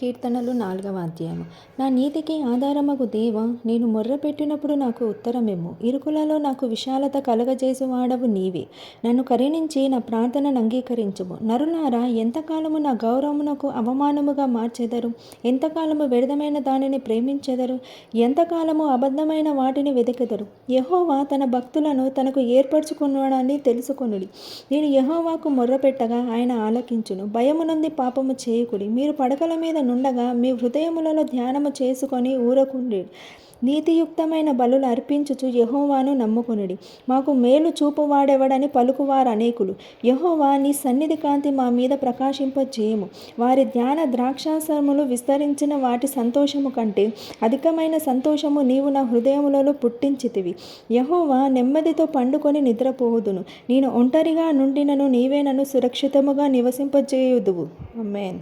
కీర్తనలు నాలుగవ అధ్యాయము. నా నీతికి ఆధారమగు దేవ నేను మొర్రపెట్టినప్పుడు నాకు ఉత్తరమేమో ఇరుకులలో నాకు విశాలత కలగజేసువాడవు నీవే. నన్ను కరుణించి నా ప్రార్థనను అంగీకరించుము నరులారా ఎంతకాలము నా గౌరవమునకు అవమానముగా మార్చెదరు? ఎంతకాలము వ్యర్థమైన దానిని ప్రేమించెదరు? ఎంతకాలము అబద్ధమైన వాటిని వెదకెదరు? యహోవా తన భక్తులను తనకు ఏర్పరచుకున్నాడని తెలుసుకొనుడి. నేను యెహోవాకు మొర్రపెట్టగా ఆయన ఆలకించును. భయమునంది పాపము చేయకుడి. మీరు పడక పడకల మీద నుండగా మీ హృదయములలో ధ్యానము చేసుకొని ఊరకుండి. నీతియుక్తమైన బలులు అర్పించుచు యహోవాను నమ్ముకునుడి. మాకు మేలు చూపువాడెవడని పలుకువారు అనేకులు. యహోవా నీ సన్నిధి కాంతి మా మీద ప్రకాశింపజేయము. వారి ధ్యాన ద్రాక్షాసములు విస్తరించిన వాటి సంతోషము కంటే అధికమైన సంతోషము నీవు నా హృదయములలో పుట్టించితివి. యహోవా నెమ్మదితో పండుకొని నిద్రపోవుదును. నేను ఒంటరిగా నుండినను నీవే నన్ను సురక్షితముగా నివసింపజేయుదువు. మేన్